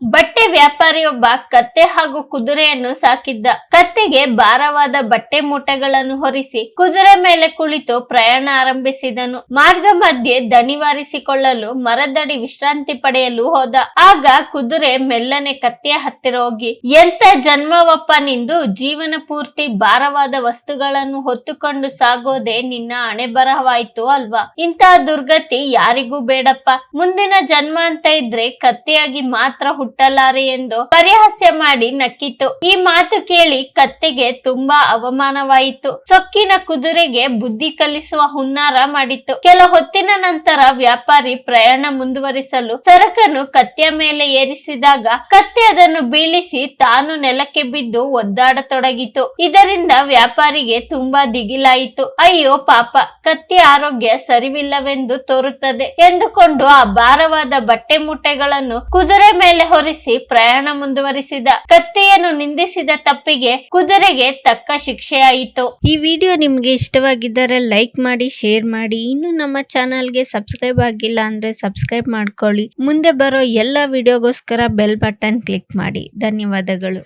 but ಬಟ್ಟೆ ವ್ಯಾಪಾರಿಯೊಬ್ಬ ಕತ್ತೆ ಹಾಗೂ ಕುದುರೆಯನ್ನು ಸಾಕಿದ್ದ. ಕತ್ತೆಗೆ ಭಾರವಾದ ಬಟ್ಟೆ ಮೂಟೆಗಳನ್ನು ಹೊರಿಸಿ ಕುದುರೆ ಮೇಲೆ ಕುಳಿತು ಪ್ರಯಾಣ ಆರಂಭಿಸಿದನು. ಮಾರ್ಗ ಮಧ್ಯೆ ದಣಿವಾರಿಸಿಕೊಳ್ಳಲು ಮರದಡಿ ವಿಶ್ರಾಂತಿ ಪಡೆಯಲು ಹೋದ. ಆಗ ಕುದುರೆ ಮೆಲ್ಲನೆ ಕತ್ತೆಯ ಹತ್ತಿರ ಹೋಗಿ, ಎಂತ ಜನ್ಮವಪ್ಪ ನಿಂದು? ಜೀವನ ಪೂರ್ತಿ ಭಾರವಾದ ವಸ್ತುಗಳನ್ನು ಹೊತ್ತುಕೊಂಡು ಸಾಗೋದೆ ನಿನ್ನ ಹಣೆ ಬರಹವಾಯ್ತು ಅಲ್ವಾ? ಇಂತಹ ದುರ್ಗತಿ ಯಾರಿಗೂ ಬೇಡಪ್ಪ. ಮುಂದಿನ ಜನ್ಮ ಅಂತ ಇದ್ರೆ ಕತ್ತೆಯಾಗಿ ಮಾತ್ರ ಹುಟ್ಟಲಾರೆ ಎಂದು ಪರಿಹಾಸ್ಯ ಮಾಡಿ ನಕ್ಕಿತು. ಈ ಮಾತು ಕೇಳಿ ಕತ್ತೆಗೆ ತುಂಬಾ ಅವಮಾನವಾಯಿತು. ಸೊಕ್ಕಿನ ಕುದುರೆಗೆ ಬುದ್ಧಿ ಕಲಿಸುವ ಹುನ್ನಾರ ಮಾಡಿತು. ಕೆಲ ಹೊತ್ತಿನ ನಂತರ ವ್ಯಾಪಾರಿ ಪ್ರಯಾಣ ಮುಂದುವರಿಸಲು ಸರಕನ್ನು ಕತ್ತೆಯ ಮೇಲೆ ಏರಿಸಿದಾಗ ಕತ್ತೆ ಅದನ್ನು ಬೀಳಿಸಿ ತಾನು ನೆಲಕ್ಕೆ ಬಿದ್ದು ಒದ್ದಾಡತೊಡಗಿತು. ಇದರಿಂದ ವ್ಯಾಪಾರಿಗೆ ತುಂಬಾ ದಿಗಿಲಾಯಿತು. ಅಯ್ಯೋ ಪಾಪ, ಕತ್ತೆ ಆರೋಗ್ಯ ಸರಿವಿಲ್ಲವೆಂದು ತೋರುತ್ತದೆ ಎಂದುಕೊಂಡು ಆ ಭಾರವಾದ ಬಟ್ಟೆ ಮೂಟೆಗಳನ್ನು ಕುದುರೆ ಮೇಲೆ ಹೊರಿಸಿ ಪ್ರಯಾಣ ಮುಂದುವರಿಸಿದ. ಕತ್ತೆಯನ್ನು ನಿಂದಿಸಿದ ತಪ್ಪಿಗೆ ಕುದುರೆಗೆ ತಕ್ಕ ಶಿಕ್ಷೆಯಾಯಿತು. ಈ ವಿಡಿಯೋ ನಿಮಗೆ ಇಷ್ಟವಾಗಿದ್ದರೆ ಲೈಕ್ ಮಾಡಿ, ಶೇರ್ ಮಾಡಿ. ಇನ್ನು ನಮ್ಮ ಚಾನಲ್ಗೆ ಸಬ್ಸ್ಕ್ರೈಬ್ ಆಗಿಲ್ಲ ಅಂದ್ರೆ ಸಬ್ಸ್ಕ್ರೈಬ್ ಮಾಡ್ಕೊಳ್ಳಿ. ಮುಂದೆ ಬರೋ ಎಲ್ಲ ವಿಡಿಯೋಗೋಸ್ಕರ ಬೆಲ್ ಬಟನ್ ಕ್ಲಿಕ್ ಮಾಡಿ. ಧನ್ಯವಾದಗಳು.